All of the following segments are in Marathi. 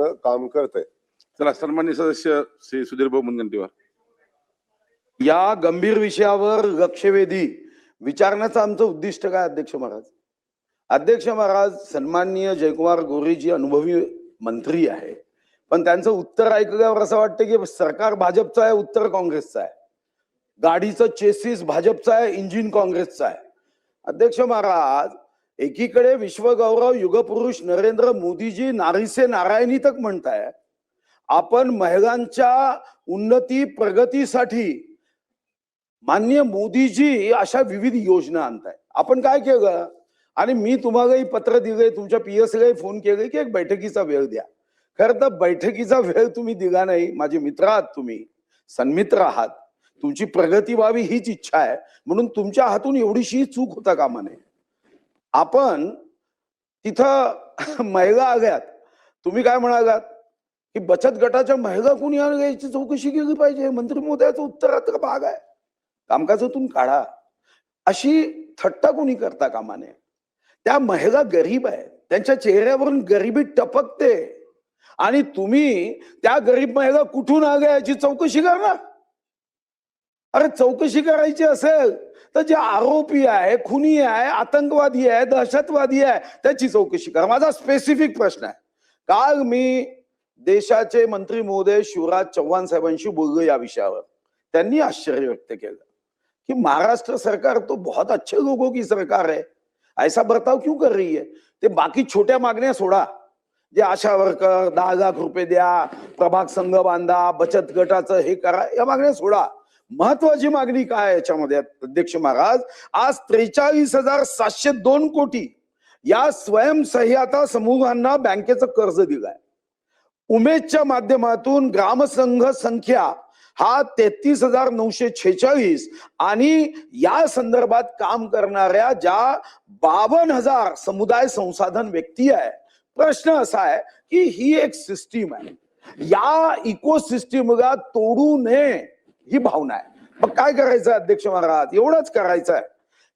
पद्धतीनं काम करत आहे चला सन्मान्य सदस्य श्री सुधीर भाऊ मुनगंटीवार. या गंभीर विषयावर लक्षवेधी विचारण्याचं आमचं उद्दिष्ट काय अध्यक्ष महाराज? अध्यक्ष महाराज सन्माननीय जयकुमार गोरेजी अनुभवी मंत्री आहे. पण त्यांचं उत्तर ऐकल्यावर असं वाटतं की सरकार भाजपचं आहे उत्तर काँग्रेसचं आहे. गाडीचं चेसिस भाजपचं आहे इंजिन काँग्रेसचं आहे. अध्यक्ष महाराज एकीकडे विश्वगौरव युगपुरुष नरेंद्र मोदीजी नारीसे नारायणी तक म्हणताय आपण महिलांच्या उन्नती प्रगतीसाठी मान्य मोदीजी अशा विविध योजना आणताय. आपण काय केलं? आणि मी तुम्हालाही पत्र दिले तुमच्या पीएस ला फोन केले की एक बैठकीचा वेळ द्या. खरं तर बैठकीचा वेळ तुम्ही दिला नाही. माझे मित्र आहात तुम्ही सन्मित्र आहात. तुमची प्रगती व्हावी हीच इच्छा आहे. म्हणून तुमच्या हातून एवढीशी चूक होता कामा नये. आपण तिथं महिला आल्यात तुम्ही काय म्हणालात? की बचत गटाच्या महिला कुणी याची चौकशी केली पाहिजे? मंत्री मोदयाचं उत्तरात भाग आहे. कामकाजातून काढा. अशी थट्टा कोणी करता कामाने? त्या महिला गरीब आहेत. त्यांच्या चेहऱ्यावरून गरिबी टपकते. आणि तुम्ही त्या गरीब महिला कुठून आल्या याची चौकशी करणार? अरे चौकशी करायची असेल तर जे आरोपी आहे खुनी आहे आतंकवादी आहे दहशतवादी आहे त्याची चौकशी करा. माझा स्पेसिफिक प्रश्न आहे. काल मी देशाचे मंत्री महोदय शिवराज चव्हाण साहेबांशी बोललो या विषयावर. त्यांनी आश्चर्य व्यक्त केलं कि महाराष्ट्र सरकार तो बहुत अच्छे लोगों की सरकार है ऐसा बर्ताव क्यों कर रही है? ते बाकी छोट्या मागण्या सोडा. जे आशा वर्कर दहा लाख रुपये द्या प्रभाग संघ बांधा बचत गटाचं हे करा या मागण्या सोडा. महत्वाची मागणी काय याच्यामध्ये अध्यक्ष महाराज? आज त्रेचाळीस हजार सातशे दोन कोटी या स्वयंसहाय्यता समूहांना बँकेचं कर्ज दिलंय. उमेदच्या माध्यमातून ग्रामसंघ संख्या हा तेहतीस हजार नऊशे छेचाळीस आणि या संदर्भात काम करणाऱ्या ज्या बावन हजार समुदाय संसाधन व्यक्ती आहे प्रश्न असा आहे की ही एक सिस्टीम आहे. या इको सिस्टीमला तोडू नये. ही भावना आहे. मग काय करायचं अध्यक्ष महाराज? एवढंच करायचं आहे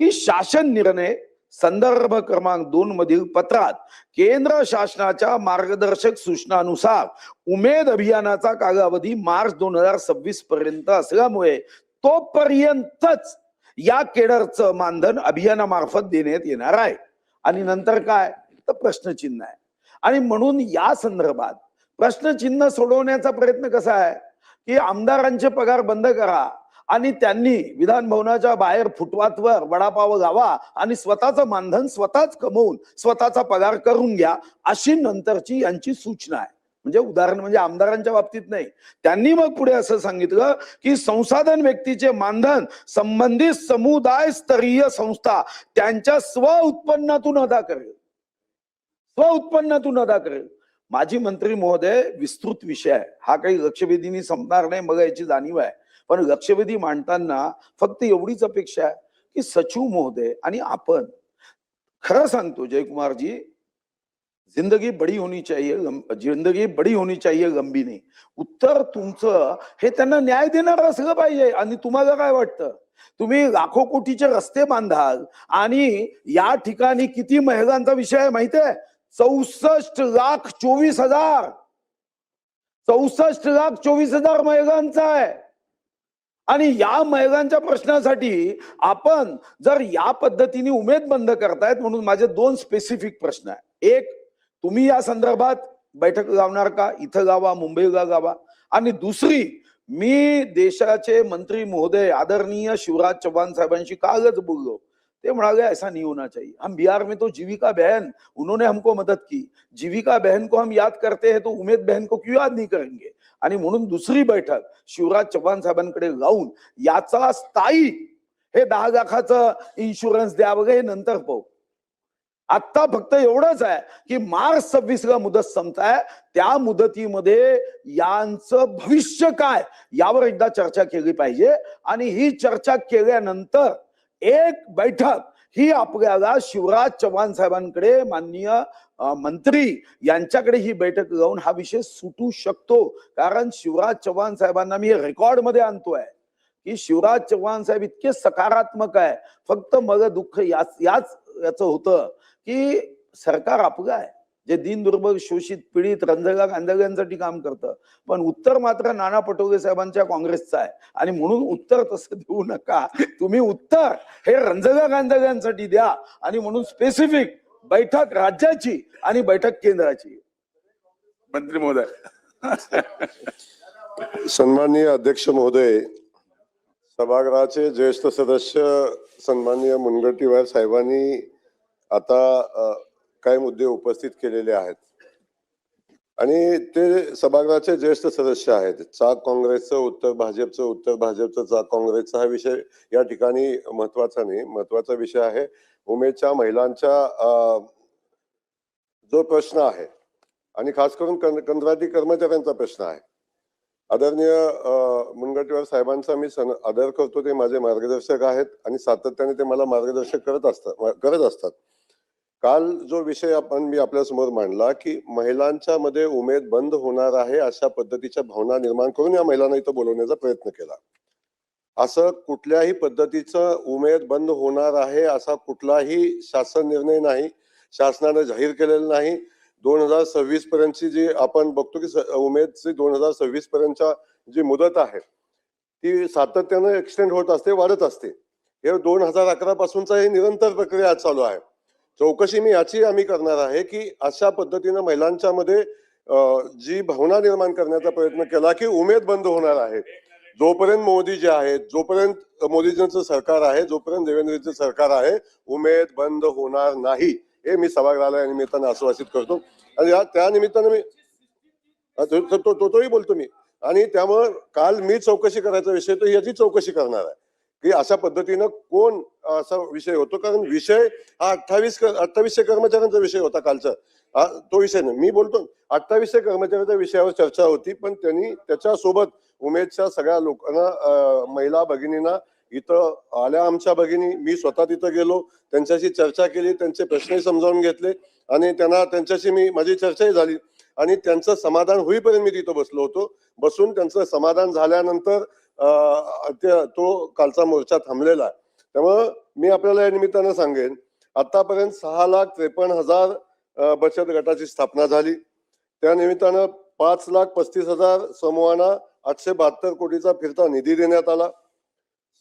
की शासन निर्णय संदर्भ क्रमांक दोन मधील पत्रात केंद्र शासनाच्या मार्गदर्शक सूचनानुसार उमेद अभियानाचा कालावधी मार्च दोन हजार सव्वीस पर्यंत असल्यामुळे तोपर्यंतच या केडरचं मानधन अभियानामार्फत देण्यात येणार आहे. आणि नंतर काय? तर प्रश्नचिन्ह आहे. आणि म्हणून या संदर्भात प्रश्नचिन्ह सोडवण्याचा प्रयत्न कसा आहे? की आमदारांचे पगार बंद करा आणि त्यांनी विधान भवनाच्या बाहेर फुटवातवर वडापाव गावा आणि स्वतःचं मानधन स्वतःच कमवून स्वतःचा पगार करून घ्या अशी नंतरची यांची सूचना आहे. म्हणजे उदाहरण म्हणजे आमदारांच्या बाबतीत नाही. त्यांनी मग पुढे असं सांगितलं की संसाधन व्यक्तीचे मानधन संबंधित समुदाय स्तरीय संस्था त्यांच्या स्व उत्पन्नातून अदा करेल. स्व उत्पन्नातून अदा करेल. माजी मंत्री महोदय विस्तृत विषय आहे. हा काही लक्षवेधीनी संपणार नाही मग याची जाणीव आहे. पण लक्षवेधी मांडताना फक्त एवढीच अपेक्षा आहे की सचिव महोदय आणि आपण खरं सांगतो जयकुमारजी जिंदगी बडी होनी चाहिए जिंदगी बडी होनी चाहिए लंबी नाही उत्तर तुमचं हे त्यांना न्याय देणार असलं पाहिजे आणि तुम्हाला काय वाटतं? तुम्ही लाखो कोटीचे रस्ते बांधाल आणि या ठिकाणी किती महिलांचा विषय आहे माहितीये चौसष्ट लाख चोवीस हजार. चौसष्ट लाख चोवीस हजार महिलांचा आहे. आणि या महिलांच्या प्रश्नासाठी आपण जर या पद्धतीने उमेद बंद करतायत म्हणून माझे दोन स्पेसिफिक प्रश्न आहे. एक तुम्ही या संदर्भात बैठक लावणार का? इथं गावा मुंबईला गावा आणि दुसरी मी देशाचे मंत्री महोदय आदरणीय शिवराज चव्हाण साहेबांशी कालच बोललो. ते म्हणाले ऐसा नहीं होना चाहिए। हम बिहार में तो जीविका बहन उन्होंने हमको मदद की। जीविका बहन को हम याद करते हैं तो उमेद बहन को क्यों याद नहीं करेंगे? आणि म्हणून दुसरी बैठक शिवराज चव्हाण साहेबांकडे लावून याचा स्थायी हे दहा लाखाचं इन्शुरन्स द्या वगैरे हे नंतर पाहू. आत्ता फक्त एवढंच आहे की मार्च सव्वीस ला मुदत संपताय. त्या मुदतीमध्ये यांचं भविष्य काय यावर एकदा चर्चा केली पाहिजे. आणि ही चर्चा केल्यानंतर एक बैठक ही आपल्याला शिवराज चव्हाण साहेबांकडे माननीय मंत्री यांच्याकडे ही बैठक जाऊन हा विषय सुटू शकतो. कारण शिवराज चव्हाण साहेबांना मी रेकॉर्डमध्ये आणतोय की शिवराज चव्हाण साहेब इतके सकारात्मक आहे. फक्त मग दुःख याच याच याचं होतं की सरकार आपलं आहे. जे दिन दुर्बल शोषित पीडित रंजगा गांधळ्यांसाठी काम करतं. पण उत्तर मात्र नाना पटोले साहेबांच्या काँग्रेसचं आहे. आणि म्हणून उत्तर तसं देऊ नका. तुम्ही उत्तर हे रंजगा गांधळ्यांसाठी द्या. आणि म्हणून स्पेसिफिक बैठक राज्याची आणि बैठक केंद्राची. मंत्री महोदय. सन्माननीय अध्यक्ष महोदय सभागृहाचे ज्येष्ठ सदस्य सन्माननीय मुनगंटीवार साहेबांनी आता काही मुद्दे उपस्थित केलेले आहेत. आणि ते सभागृहाचे ज्येष्ठ सदस्य आहेत. चाक काँग्रेसचं उत्तर भाजपचं उत्तर भाजपचं चाक काँग्रेसचा हा विषय या ठिकाणी महत्त्वाचा नाही. महत्त्वाचा विषय आहे. उमेदच्या महिलांच्या जो प्रश्न आहे आणि खास करून कंत्राटी कर्मचाऱ्यांचा प्रश्न आहे. आदरणीय अ, साहेबांचा मी सन आदर करतो. ते माझे मार्गदर्शक आहेत आणि सातत्याने ते मला मार्गदर्शक करत असतात करत असतात. काल जो विषय आपण मी आपल्यासमोर मांडला की महिलांच्या मध्ये उमेद बंद होणार आहे अशा पद्धतीच्या भावना निर्माण करून या महिलांना इथं बोलवण्याचा प्रयत्न केला. असं कुठल्याही पद्धतीचं उमेद बंद होणार आहे असा कुठलाही शासन निर्णय नाही शासनाने जाहीर केलेला नाही. दोन हजार सव्वीस पर्यंतची जी आपण बघतो की उमेदची दोन हजार सव्वीस पर्यंतच्या जी मुदत आहे ती सातत्यानं एक्सटेंड होत असते वाढत असते. हे दोन हजार अकरा पासूनचा ही निरंतर प्रक्रिया चालू आहे. चौकशी मी याची आम्ही करणार आहे की अशा पद्धतीनं महिलांच्या मध्ये जी भावना निर्माण करण्याचा प्रयत्न केला की उमेद बंद होणार आहे. जोपर्यंत मोदी जे आहेत जोपर्यंत मोदीजींचं सरकार आहे जोपर्यंत देवेंद्रजीचं सरकार आहे उमेद बंद होणार नाही. हे मी सभागृहाला या निमित्तानं आश्वासित करतो. आणि या त्या निमित्तानं मी तो तो- तोही बोलतो मी. आणि त्यामुळं काल मी चौकशी करायचा विषय तर याची चौकशी करणार आहे. की अशा पद्धतीनं कोण असा विषय होतो? कारण विषय हा अठ्ठावीस अठ्ठावीसशे कर्मचाऱ्यांचा विषय होता कालचा. तो विषय नाही. मी बोलतो अठ्ठावीसशे कर्मचाऱ्यांच्या विषयावर चर्चा होती पण त्यांनी त्याच्यासोबत उमेदच्या सगळ्या लोकांना महिला भगिनींना इथं आल्या आमच्या भगिनी. मी स्वतः तिथं गेलो त्यांच्याशी चर्चा केली त्यांचे प्रश्नही समजावून घेतले आणि त्यांना त्यांच्याशी मी माझी चर्चाही झाली. आणि त्यांचं समाधान होईपर्यंत मी तिथं बसलो होतो. बसून त्यांचं समाधान झाल्यानंतर तो कालचा मोर्चा थांबलेला आहे. त्यामुळं मी आपल्याला या निमित्तानं सांगेन आतापर्यंत सहा लाख त्रेपन्न हजार बचत गटाची स्थापना झाली. त्या निमित्तानं पाच लाख पस्तीस हजार समूहांना आठशे बहात्तर कोटीचा फिरता निधी देण्यात आला.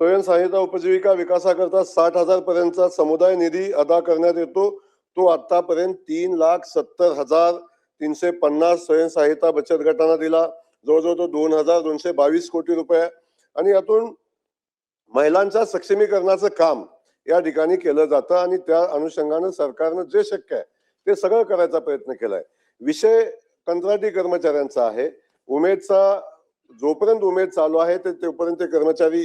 स्वयंसहाय्यता उपजीविका विकासाकरता साठ हजार पर्यंतचा समुदाय निधी अदा करण्यात येतो. तो आतापर्यंत तीन लाख सत्तर हजार तीनशे पन्नास स्वयंसहाय्यता बचत गटांना दिला. जवळजवळ तो दोन हजार दोनशे बावीस कोटी रुपये आहे. आणि यातून महिलांच्या सक्षमीकरणाचं काम या ठिकाणी केलं जातं आणि त्या अनुषंगानं सरकारनं जे शक्य आहे ते सगळं करायचा प्रयत्न केलाय. विषय कंत्राटी कर्मचाऱ्यांचा आहे. उमेदचा जोपर्यंत उमेद चालू आहे ते तोपर्यंत ते कर्मचारी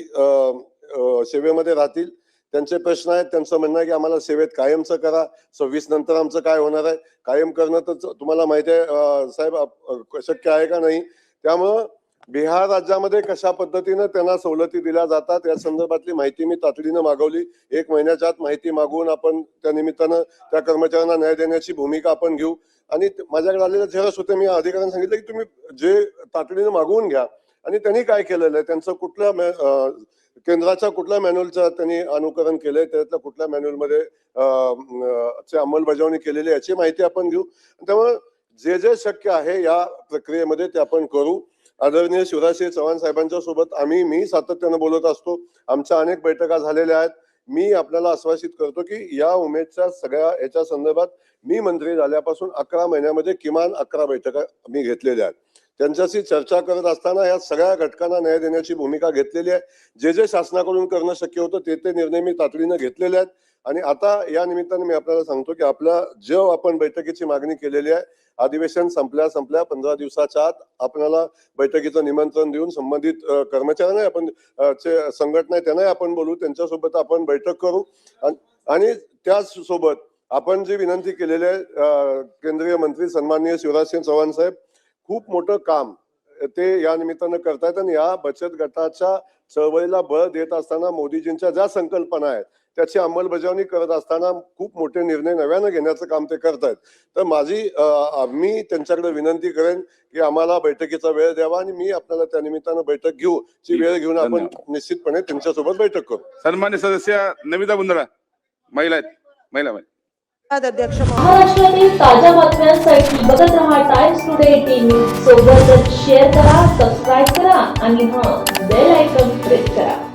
सेवेमध्ये राहतील. त्यांचे प्रश्न आहेत. त्यांचं म्हणणं आहे की आम्हाला सेवेत कायमचं करा. सव्वीस नंतर आमचं काय होणार आहे? कायम करणं तर तुम्हाला माहिती आहे साहेब शक्य आहे का नाही? त्यामुळं बिहार राज्यामध्ये कशा पद्धतीनं त्यांना सवलती दिल्या जातात या संदर्भातली माहिती मी तातडीनं मागवली. एक महिन्याच्या आत माहिती मागवून आपण त्या निमित्तानं त्या कर्मचाऱ्यांना न्याय देण्याची भूमिका आपण घेऊ. आणि माझ्याकडे आलेले झेरॉक्स होते मी अधिकाऱ्यांना सांगितलं की तुम्ही जे तातडीनं मागवून घ्या. आणि त्यांनी काय केलेलं आहे? त्यांचं कुठल्या केंद्राच्या कुठल्या मॅन्युअलचं त्यांनी अनुकरण केलंय? त्यातल्या कुठल्या मॅन्युअलमध्ये ची अंमलबजावणी केलेली आहे याची माहिती आपण घेऊ. त्यामुळे जे जे शक्य आहे या प्रक्रियेमध्ये ते आपण करू. आदरणीय शिवराजसिंह चव्हाण साहेबांच्या सोबत आम्ही मी सातत्यानं बोलत असतो. आमच्या अनेक बैठका झालेल्या आहेत. मी आपल्याला आश्वासित करतो की या उमेदच्या सगळ्या याच्या संदर्भात मी मंत्री झाल्यापासून अकरा महिन्यामध्ये किमान अकरा बैठका मी घेतलेल्या आहेत. त्यांच्याशी चर्चा करत असताना या सगळ्या घटकांना न्याय देण्याची भूमिका घेतलेली आहे. जे जे शासनाकडून करणं शक्य होतं ते ते निर्णय मी तातडीनं घेतलेले आहेत. आणि आता या निमित्ताने मी आपल्याला सांगतो की आपल्या जो आपण बैठकीची मागणी केलेली आहे. अधिवेशन संपल्या संपल्या पंधरा दिवसाच्या आत आपल्याला बैठकीचं निमंत्रण देऊन संबंधित कर्मचाऱ्यांना आपण चे संघटना आहे त्यांनाही आपण बोलू. त्यांच्यासोबत आपण बैठक करू. आणि- त्याच सोबत आपण जी विनंती केलेली आहे केंद्रीय मंत्री सन्माननीय शिवराजसिंह चव्हाण साहेब खूप मोठं काम ते या निमित्तानं करतायत आणि या बचत गटाच्या चळवळीला बळ देत असताना मोदीजींच्या ज्या संकल्पना आहेत त्याची अंमलबजावणी करत असताना खूप मोठे निर्णय नव्यानं घेण्याचं काम ते करतायत. तर माझी मी त्यांच्याकडे विनंती करेन की आम्हाला बैठकीचा वेळ द्यावा आणि मी आपल्याला त्या निमित्तानं बैठक घेऊ ची वेळ घेऊन आपण. निश्चितपणे त्यांच्यासोबत बैठक करू. सन्मान्य सदस्य नमिता बुंदडा महिला आहेत. महिला अध्यक्ष महोदय. महाराष्ट्रातील ताज्या बातम्यांसाठी बघत रहा टाइम्स टुडे टीव्ही सोबतच शेअर करा सबस्क्राईब करा आणि हां बेल आयकॉन प्रेस करा.